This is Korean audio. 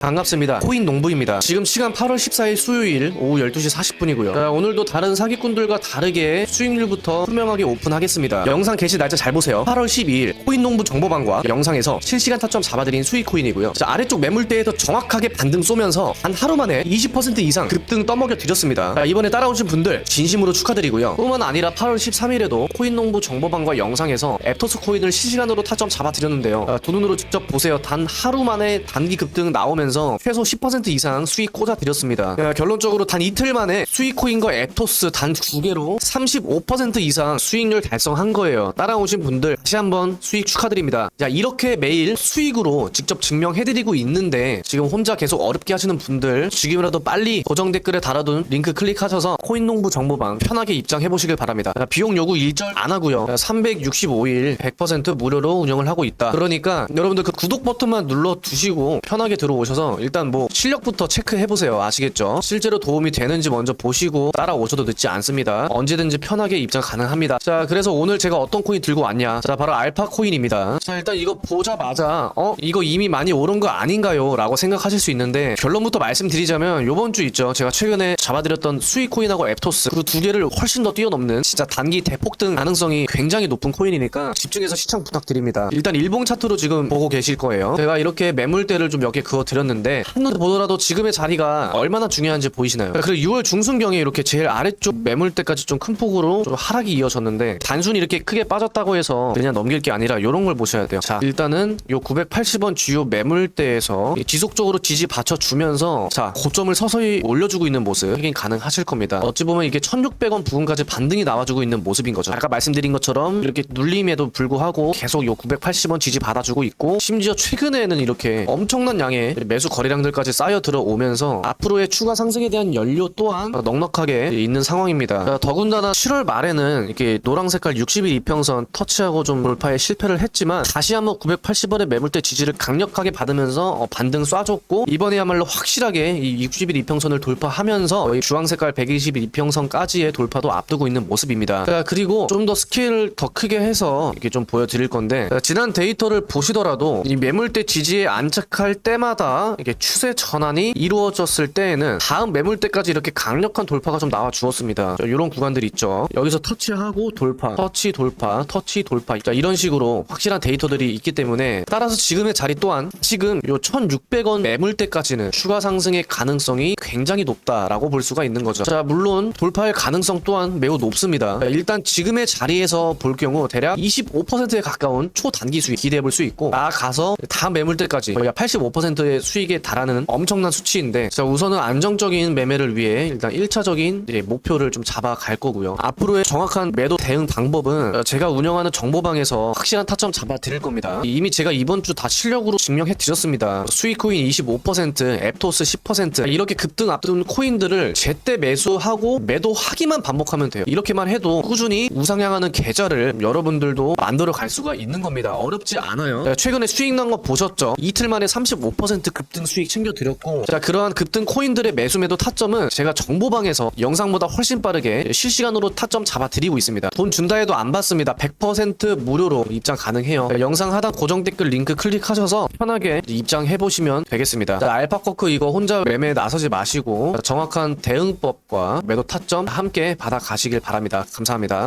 반갑습니다. 코인 농부입니다. 지금 시간 8월 14일 수요일 오후 12시 40분이고요. 오늘도 다른 사기꾼들과 다르게 수익률부터 투명하게 오픈하겠습니다. 영상 게시 날짜 잘 보세요. 8월 12일 코인 농부 정보방과 영상에서 실시간 타점 잡아드린 수익 코인이고요. 자, 아래쪽 매물대에서 정확하게 반등 쏘면서 한 하루 만에 20% 이상 급등 떠먹여 드렸습니다. 자, 이번에 따라오신 분들 진심으로 축하드리고요. 뿐만 아니라 8월 13일에도 코인 농부 정보방과 영상에서 앱토스 코인을 실시간으로 타점 잡아드렸는데요. 아, 두 눈으로 직접 보세요. 단 하루 만에 단기 급등 나오면서 최소 10% 이상 수익 꽂아드렸습니다. 아, 결론적으로 단 이틀 만에 수익 코인과 앱토스 단 두 개로 35% 이상 수익률 달성한 거예요. 따라오신 분들 다시 한번 수익 축하드립니다. 자, 이렇게 매일 수익으로 직접 증명해드리고 있는데 지금 혼자 계속 어렵게 하시는 분들 지금이라도 빨리 고정 댓글에 달아둔 링크 클릭하셔서 코인농부 정보방 편하게 입장해보시길 바랍니다. 자, 비용 요구 일절 안 하고요. 365일 100% 무료로 운영을 하고 있다. 그러니까 여러분들 그 구독 버튼만 눌러 두시고 편하게 들어오셔서 일단 뭐 실력부터 체크해보세요. 아시겠죠? 실제로 도움이 되는지 먼저 보시고 따라오셔도 늦지 않습니다. 언제든지 편하게 입장 가능합니다. 자, 그래서 오늘 제가 어떤 코인 들고 왔냐? 자, 바로 알파 코인입니다. 자, 일단 이거 보자마자 어 이거 이미 많이 오른 거 아닌가요? 라고 생각하실 수 있는데 결론부터 말씀드리자면 요번 주 있죠. 제가 최근에 잡아드렸던 수익 코인하고 앱토스 그 두 개를 훨씬 더 뛰어넘는 진짜 단기 대폭등 가능성이 굉장히 높은 코인이니까 집중해서 시청 부탁드립니다. 일단 일봉 차트로 지금 보고 계실 거예요. 제가 이렇게 매물대를 좀 몇 개 그어 드렸는데 한 눈에 보더라도 지금의 자리가 얼마나 중요한지 보이시나요? 그리고 6월 중순경에 이렇게 제일 아래쪽 매물대까지 좀 큰 폭으로 좀 하락이 이어졌는데 단순히 이렇게 크게 빠졌다고 해서 그냥 넘길 게 아니라 이런 걸 보셔야 돼요. 자, 일단은 요 980원 주요 매물대에서 지속적으로 지지 받쳐주면서 자, 고점을 서서히 올려주고 있는 모습 확인 가능하실 겁니다. 어찌 보면 이게 1600원 부근까지 반등이 나와주고 있는 모습인 거죠. 아까 말씀드린 것처럼 이렇게 눌림에도 불구하고 계속 요 980원 지지 받아주고 있고 심지어 최근에는 이렇게 엄청난 양의 매수 거래량들까지 쌓여 들어오면서 앞으로의 추가 상승에 대한 연료 또한 넉넉하게 있는 상황입니다. 자, 더군다나 7월 말에는 이렇게 노랑 색깔 60일 이평선 터치하고 좀 돌파에 실패를 했지만 다시 한번 980원의 매물대 지지를 강력하게 받으면서 어, 반등 쏴줬고 이번에야말로 확실하게 이 60일 이평선을 돌파하면서 이 주황 색깔 120일 이평선까지의 돌파도 앞두고 있는 모습입니다. 자, 그리고 좀 더 스케일을 더 크게 해서 이렇게 좀 보여드릴 건데 자, 지난 데이터를 보시더라도 이 매물대 지지에 안착할 때마다 이게 추세 전환이 이루어졌을 때에는 다음 매물대까지 이렇게 강력한 돌파가 좀 나와 주었습니다. 이런 구간들 있죠. 여기서 터치하고 돌파, 터치 돌파, 터치 돌파. 자, 이런 식으로 확실한 데이터들이 있기 때문에 따라서 지금의 자리 또한 지금 요 1,600원 매물대까지는 추가 상승의 가능성이 굉장히 높다라고 볼 수가 있는 거죠. 자, 물론 돌파할 가능성 또한 매우 높습니다. 자, 일단 지금의 자리에서 볼 경우 대략 25%에 가까운 초단기 수익 기대해 볼 수 있고 나아가서 다음 매물대까지 거의 85%의 수익에 달하는 엄청난 수치인데 자, 우선은 안정적인 매매를 위해 일단 1차적인 이제 목표를 좀 잡아갈 거고요. 앞으로의 정확한 매도 대응 방법은 제가 운영하는 정보방에서 확실한 타점 잡아 드릴 겁니다. 이미 제가 이번 주 다 실력으로 증명해 드렸습니다. 수익 코인 25%, 앱토스 10% 이렇게 급등 앞둔 코인들을 제때 매수하고 매도하기만 반복하면 돼요. 이렇게만 해도 꾸준히 우상향하는 계좌를 여러분들도 만들어 갈 수가 있는 겁니다. 어렵지 않아요. 자, 최근에 수익 난 거 보셨죠? 이틀 만에 35% 급등 수익 챙겨 드렸고 자 그러한 급등 코인들의 매수 매도 타점은 제가 정보방에서 영상보다 훨씬 빠르게 실시간으로 타점 잡아 드리고 있습니다. 돈 준다 해도 안 받습니다. 100% 무료로 입장 가능해요. 자, 영상 하단 고정 댓글 링크 클릭하셔서 편하게 입장해 보시면 되겠습니다. 자, 알파커크 이거 혼자 매매에 나서지 마시고 자, 정확한 대응법과 매도 타점 함께 받아 가시길 바랍니다. 감사합니다.